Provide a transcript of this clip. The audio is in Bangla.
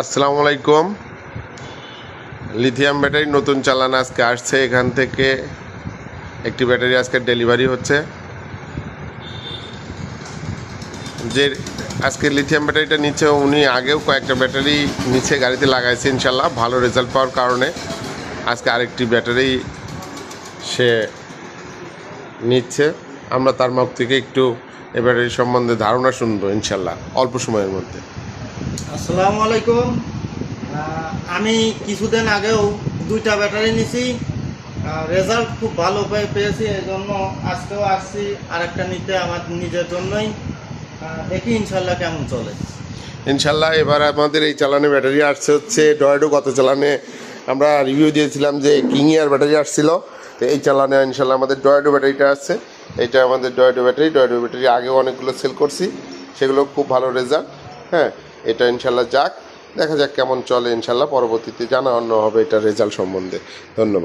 আসসালামু আলাইকুম। লিথিয়াম ব্যাটারি নতুন চালান আজকে আসছে। এখান থেকে একটি ব্যাটারি আজকে ডেলিভারি হচ্ছে। যে আজকে লিথিয়াম ব্যাটারিটা নিচ্ছে, উনি আগেও কয়েকটা ব্যাটারি নিচে গাড়িতে লাগাইছে ইনশাল্লাহ ভালো রেজাল্ট পাওয়ার কারণে আজকে আরেকটি ব্যাটারি সে নিচ্ছে। আমরা তার মুখ থেকে একটু এ ব্যাটারি সম্বন্ধে ধারণা শুনব ইনশাল্লাহ অল্প সময়ের মধ্যে। আসসালামু আলাইকুম। আমি কিছুদিন আগেও দুইটা ব্যাটারি নিছি। রেজাল্ট খুব ভালো পেয়ে পেয়েছি এই জন্য আজকেও আসছি আরেকটা নিতে আমার নিজের জন্যই। দেখি ইনশাল্লাহ কেমন চলে। ইনশাল্লাহ এবার আমাদের এই চালানে ব্যাটারি আসছে হচ্ছে ডয়েডো গত চালানে আমরা রিভিউ দিয়েছিলাম যে কিংয়ার ব্যাটারি আসছিল। তো এই চালানে ইনশাল্লাহ আমাদের ডয়েডো ব্যাটারিটা আসছে এটা আমাদের ডয়েডো ব্যাটারি। ডয়েডো ব্যাটারি আগেও অনেকগুলো সেল করছি। সেগুলো খুব ভালো রেজাল্ট হ্যাঁ। এটা ইনশাল্লাহ যাক, দেখা যাক কেমন চলে ইনশাল্লাহ পরবর্তীতে জানানো হবে এটা রেজাল্ট সম্বন্ধে। ধন্যবাদ।